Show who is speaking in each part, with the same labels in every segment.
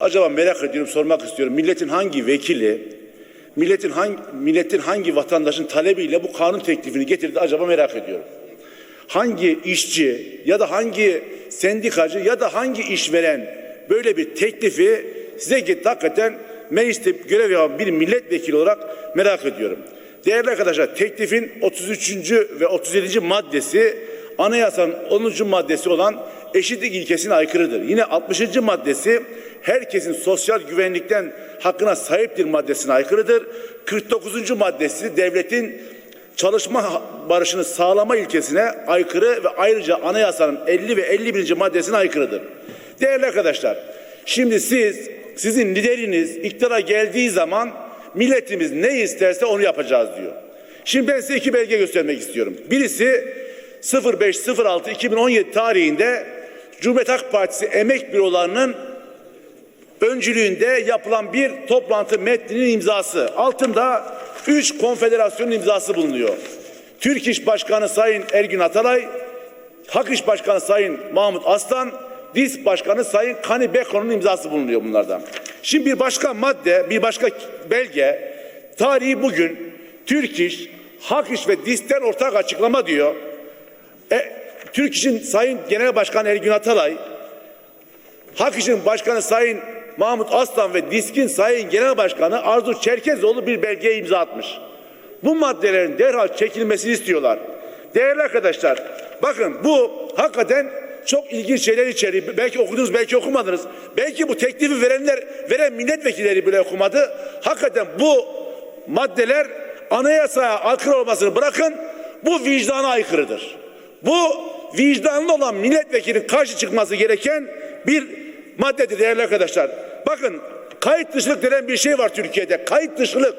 Speaker 1: Acaba merak ediyorum, sormak istiyorum. Milletin hangi vekili, milletin hangi milletin hangi vatandaşın talebiyle bu kanun teklifini getirdi acaba merak ediyorum. Hangi işçi ya da hangi sendikacı ya da hangi işveren böyle bir teklifi size getirdi hakikaten mecliste görev yapan bir milletvekili olarak merak ediyorum. Değerli arkadaşlar teklifin 33. ve 37. maddesi anayasanın 10. maddesi olan eşitlik ilkesine aykırıdır. Yine 60. maddesi herkesin sosyal güvenlikten hakkına sahiptir maddesine aykırıdır. 49. maddesi devletin çalışma barışını sağlama ilkesine aykırı ve ayrıca anayasanın 50 ve 51. maddesine aykırıdır. Değerli arkadaşlar, şimdi siz, sizin lideriniz iktidara geldiği zaman milletimiz ne isterse onu yapacağız diyor. Şimdi ben size iki belge göstermek istiyorum. Birisi 05.06.2017 tarihinde Cumhuriyet Halk Partisi emek bürolarının öncülüğünde yapılan bir toplantı metninin imzası. Altında üç konfederasyonun imzası bulunuyor. Türk İş Başkanı Sayın Ergün Atalay, Hak İş Başkanı Sayın Mahmut Aslan, DİS Başkanı Sayın Kani Beko'nun imzası bulunuyor bunlardan. Şimdi bir başka madde, bir başka belge, tarihi bugün Türk İş, Hak İş ve DİS'ten ortak açıklama diyor. E, Türk İş'in Sayın Genel Başkanı Ergün Atalay, Hak İş'in Başkanı Sayın Mahmut Aslan ve DİSK'in Sayın Genel Başkanı Arzu Çerkezoğlu bir belgeye imza atmış. Bu maddelerin derhal çekilmesini istiyorlar. Değerli arkadaşlar, bakın bu hakikaten çok ilginç şeyler içeriyor. Belki okudunuz, belki okumadınız. Belki bu teklifi verenler, veren milletvekilleri bile okumadı. Hakikaten bu maddeler anayasaya aykırı olmasını bırakın, bu vicdana aykırıdır. Bu vicdanlı olan milletvekilinin karşı çıkması gereken bir maddedir değerli arkadaşlar. Bakın kayıt dışılık denen bir şey var Türkiye'de. Kayıt dışılık.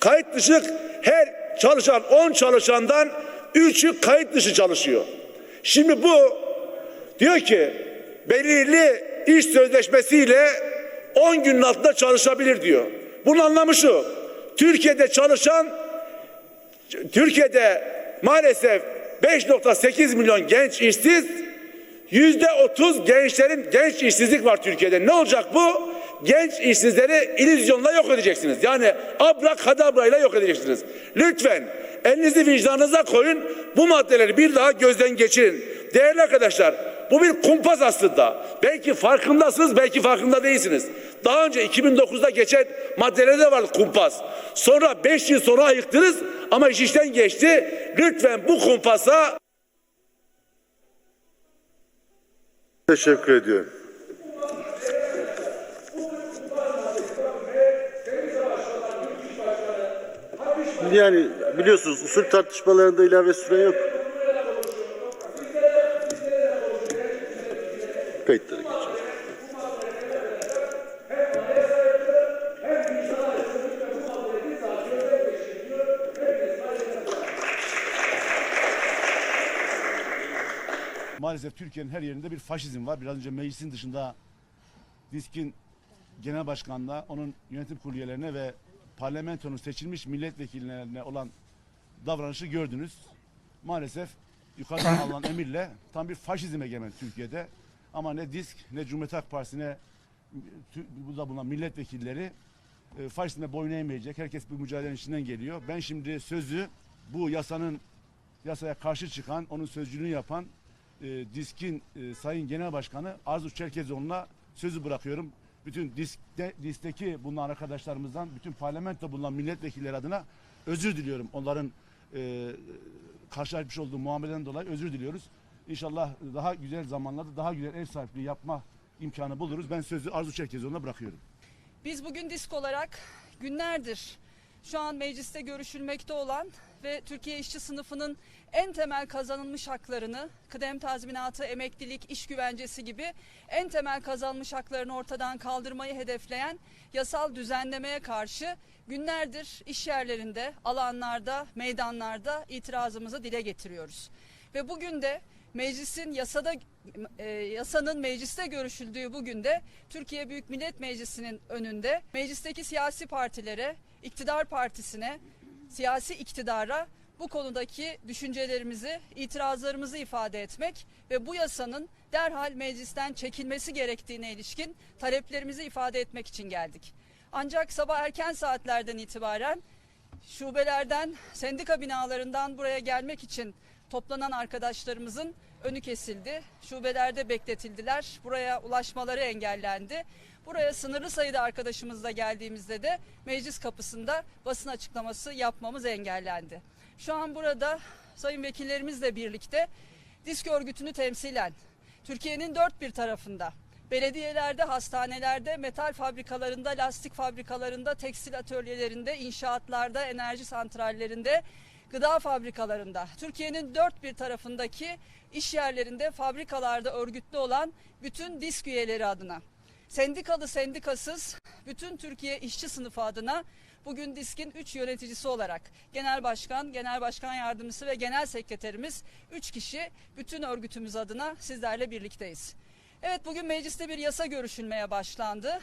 Speaker 1: Kayıt dışılık her çalışan 10 çalışandan 3'ü kayıt dışı çalışıyor. Şimdi bu diyor ki belirli iş sözleşmesiyle 10 günün altında çalışabilir diyor. Bunun anlamı şu. Türkiye'de çalışan Türkiye'de maalesef 5.8 milyon genç işsiz, yüzde 30 gençlerin genç işsizlik var Türkiye'de. Ne olacak bu? Genç işsizleri illüzyonla yok edeceksiniz. Yani abrakadabra ile yok edeceksiniz. Lütfen elinizi vicdanınıza koyun. Bu maddeleri bir daha gözden geçirin. Değerli arkadaşlar bu bir kumpas aslında. Belki farkındasınız, belki farkında değilsiniz. Daha önce 2009'da geçen maddelerde vardı kumpas. Sonra 5 yıl sonra ayıktınız ama iş işten geçti. Lütfen bu kumpasa
Speaker 2: Teşekkür ediyorum. Yani biliyorsunuz usul tartışmalarında ilave süre yok. Kayıtları
Speaker 3: Maalesef Türkiye'nin her yerinde bir faşizm var. Biraz önce meclisin dışında DİSK'in genel başkanına, onun yönetim kurulu üyelerine ve parlamentonun seçilmiş milletvekillerine olan davranışı gördünüz. Maalesef yukarıdan alınan emirle tam bir faşizm egemen Türkiye'de. Ama ne DİSK ne Cumhuriyet Halk Partisi ne tü- burada bulunan milletvekilleri e, faşizme boyun eğmeyecek. Herkes bu mücadelenin içinden geliyor. Ben şimdi sözü bu yasanın yasaya karşı çıkan, onun sözcülüğünü yapan e, DİSK'in e, Sayın Genel Başkanı Arzu Çerkezoğlu'na sözü bırakıyorum. Bütün DİSK'te, DİSK'teki bulunan arkadaşlarımızdan, bütün parlamento bulunan milletvekilleri adına özür diliyorum. Onların e, karşılaşmış olduğu muameleden dolayı özür diliyoruz. İnşallah daha güzel zamanlarda daha güzel ev sahipliği yapma imkanı buluruz. Ben sözü Arzu Çerkezoğlu'na bırakıyorum.
Speaker 4: Biz bugün disk olarak günlerdir şu an mecliste görüşülmekte olan ve Türkiye işçi sınıfının en temel kazanılmış haklarını, kıdem tazminatı, emeklilik, iş güvencesi gibi en temel kazanılmış haklarını ortadan kaldırmayı hedefleyen yasal düzenlemeye karşı günlerdir iş yerlerinde, alanlarda, meydanlarda itirazımızı dile getiriyoruz. Ve bugün de meclisin yasada e, yasanın mecliste görüşüldüğü bugün de Türkiye Büyük Millet Meclisi'nin önünde meclisteki siyasi partilere, iktidar partisine, siyasi iktidara bu konudaki düşüncelerimizi, itirazlarımızı ifade etmek ve bu yasanın derhal meclisten çekilmesi gerektiğine ilişkin taleplerimizi ifade etmek için geldik. Ancak sabah erken saatlerden itibaren şubelerden, sendika binalarından buraya gelmek için toplanan arkadaşlarımızın önü kesildi. Şubelerde bekletildiler. Buraya ulaşmaları engellendi. Buraya sınırlı sayıda arkadaşımızla geldiğimizde de meclis kapısında basın açıklaması yapmamız engellendi. Şu an burada sayın vekillerimizle birlikte disk örgütünü temsilen Türkiye'nin dört bir tarafında belediyelerde, hastanelerde, metal fabrikalarında, lastik fabrikalarında, tekstil atölyelerinde, inşaatlarda, enerji santrallerinde, gıda fabrikalarında, Türkiye'nin dört bir tarafındaki iş yerlerinde, fabrikalarda örgütlü olan bütün disk üyeleri adına, sendikalı sendikasız bütün Türkiye işçi sınıfı adına bugün DİSK'in 3 yöneticisi olarak Genel Başkan, Genel Başkan Yardımcısı ve Genel Sekreterimiz 3 kişi bütün örgütümüz adına sizlerle birlikteyiz. Evet bugün mecliste bir yasa görüşülmeye başlandı.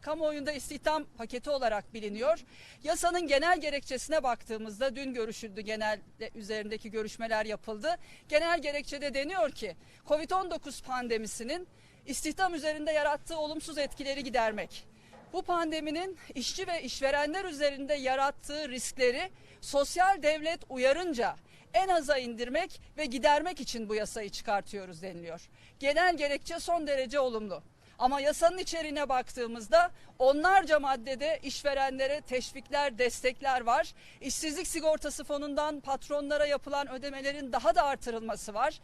Speaker 4: Kamuoyunda istihdam paketi olarak biliniyor. Yasanın genel gerekçesine baktığımızda dün görüşüldü genel üzerindeki görüşmeler yapıldı. Genel gerekçede deniyor ki Covid-19 pandemisinin istihdam üzerinde yarattığı olumsuz etkileri gidermek. Bu pandeminin işçi ve işverenler üzerinde yarattığı riskleri sosyal devlet uyarınca en aza indirmek ve gidermek için bu yasayı çıkartıyoruz deniliyor. Genel gerekçe son derece olumlu. Ama yasanın içeriğine baktığımızda onlarca maddede işverenlere teşvikler, destekler var. İşsizlik sigortası fonundan patronlara yapılan ödemelerin daha da artırılması var.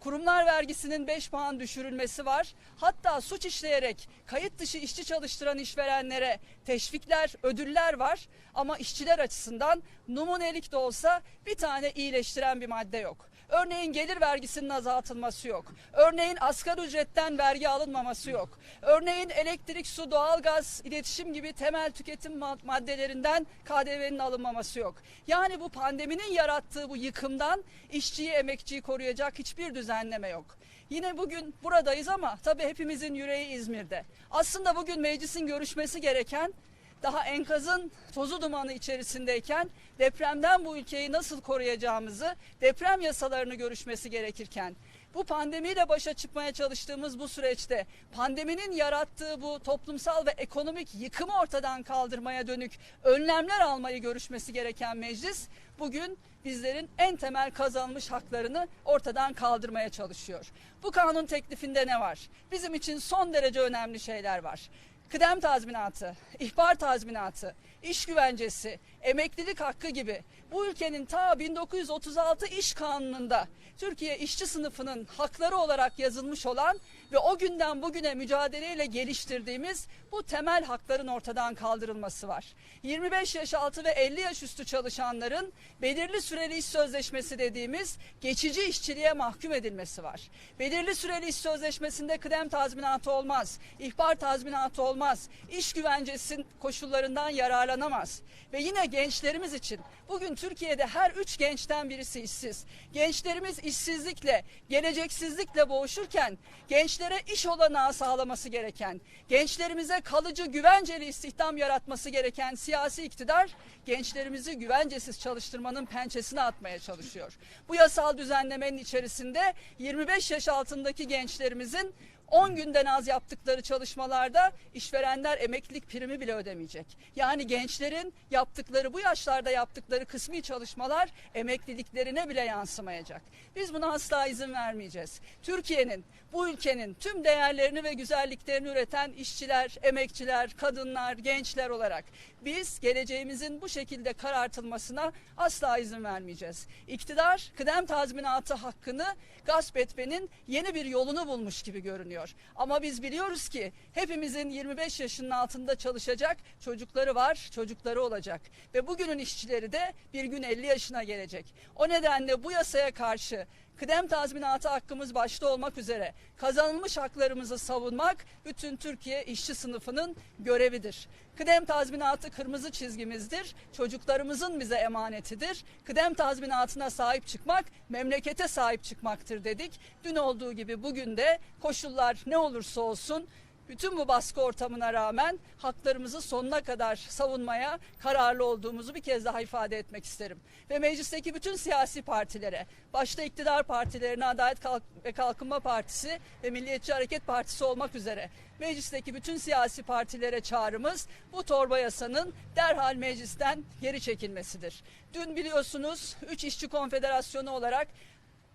Speaker 4: Kurumlar vergisinin 5 puan düşürülmesi var. Hatta suç işleyerek kayıt dışı işçi çalıştıran işverenlere teşvikler, ödüller var. Ama işçiler açısından numunelik de olsa bir tane iyileştiren bir madde yok. Örneğin gelir vergisinin azaltılması yok. Örneğin asgari ücretten vergi alınmaması yok. Örneğin elektrik, su, doğalgaz, iletişim gibi temel tüketim maddelerinden KDV'nin alınmaması yok. Yani bu pandeminin yarattığı bu yıkımdan işçiyi, emekçiyi koruyacak hiçbir düzenleme yok. Yine bugün buradayız ama tabii hepimizin yüreği İzmir'de. Aslında bugün meclisin görüşmesi gereken daha enkazın tozu dumanı içerisindeyken depremden bu ülkeyi nasıl koruyacağımızı deprem yasalarını görüşmesi gerekirken bu pandemiyle başa çıkmaya çalıştığımız bu süreçte pandeminin yarattığı bu toplumsal ve ekonomik yıkımı ortadan kaldırmaya dönük önlemler almayı görüşmesi gereken meclis bugün bizlerin en temel kazanmış haklarını ortadan kaldırmaya çalışıyor. Bu kanun teklifinde ne var? Bizim için son derece önemli şeyler var kıdem tazminatı, ihbar tazminatı, iş güvencesi, emeklilik hakkı gibi bu ülkenin ta 1936 iş kanununda Türkiye işçi sınıfının hakları olarak yazılmış olan ve o günden bugüne mücadeleyle geliştirdiğimiz bu temel hakların ortadan kaldırılması var. 25 yaş altı ve 50 yaş üstü çalışanların belirli süreli iş sözleşmesi dediğimiz geçici işçiliğe mahkum edilmesi var. Belirli süreli iş sözleşmesinde kıdem tazminatı olmaz, ihbar tazminatı olmaz, iş güvencesi koşullarından yararlanamaz. Ve yine gençlerimiz için bugün Türkiye'de her üç gençten birisi işsiz. Gençlerimiz işsizlikle, geleceksizlikle boğuşurken gençlere iş olanağı sağlaması gereken, gençlerimize kalıcı güvenceli istihdam yaratması gereken siyasi iktidar gençlerimizi güvencesiz çalıştırmanın pençesine atmaya çalışıyor. Bu yasal düzenlemenin içerisinde 25 yaş altındaki gençlerimizin 10 günden az yaptıkları çalışmalarda işverenler emeklilik primi bile ödemeyecek. Yani gençlerin yaptıkları bu yaşlarda yaptıkları kısmi çalışmalar emekliliklerine bile yansımayacak. Biz buna asla izin vermeyeceğiz. Türkiye'nin, bu ülkenin tüm değerlerini ve güzelliklerini üreten işçiler, emekçiler, kadınlar, gençler olarak biz geleceğimizin bu şekilde karartılmasına asla izin vermeyeceğiz. İktidar kıdem tazminatı hakkını gasp etmenin yeni bir yolunu bulmuş gibi görünüyor. Ama biz biliyoruz ki hepimizin 25 yaşının altında çalışacak çocukları var, çocukları olacak. Ve bugünün işçileri de bir gün 50 yaşına gelecek. O nedenle bu yasaya karşı kıdem tazminatı hakkımız başta olmak üzere kazanılmış haklarımızı savunmak bütün Türkiye işçi sınıfının görevidir. Kıdem tazminatı kırmızı çizgimizdir. Çocuklarımızın bize emanetidir. Kıdem tazminatına sahip çıkmak memlekete sahip çıkmaktır dedik. Dün olduğu gibi bugün de koşullar ne olursa olsun bütün bu baskı ortamına rağmen haklarımızı sonuna kadar savunmaya kararlı olduğumuzu bir kez daha ifade etmek isterim. Ve meclisteki bütün siyasi partilere, başta iktidar partilerine Adalet ve Kalkınma Partisi ve Milliyetçi Hareket Partisi olmak üzere meclisteki bütün siyasi partilere çağrımız bu torba yasanın derhal meclisten geri çekilmesidir. Dün biliyorsunuz 3 İşçi Konfederasyonu olarak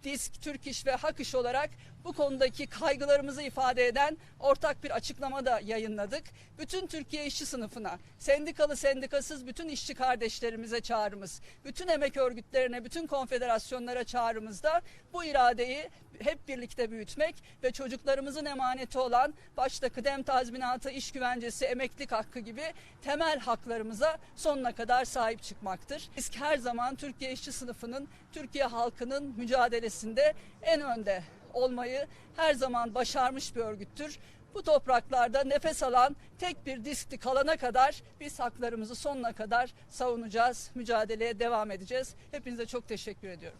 Speaker 4: Disk, Türk İş ve Hak İş olarak bu konudaki kaygılarımızı ifade eden ortak bir açıklama da yayınladık. Bütün Türkiye işçi sınıfına, sendikalı sendikasız bütün işçi kardeşlerimize çağrımız, bütün emek örgütlerine, bütün konfederasyonlara çağrımız da bu iradeyi hep birlikte büyütmek ve çocuklarımızın emaneti olan başta kıdem tazminatı, iş güvencesi, emeklilik hakkı gibi temel haklarımıza sonuna kadar sahip çıkmaktır. Biz her zaman Türkiye işçi sınıfının, Türkiye halkının mücadelesinde en önde olmayı her zaman başarmış bir örgüttür. Bu topraklarda nefes alan tek bir diskli kalana kadar biz haklarımızı sonuna kadar savunacağız, mücadeleye devam edeceğiz. Hepinize çok teşekkür ediyorum.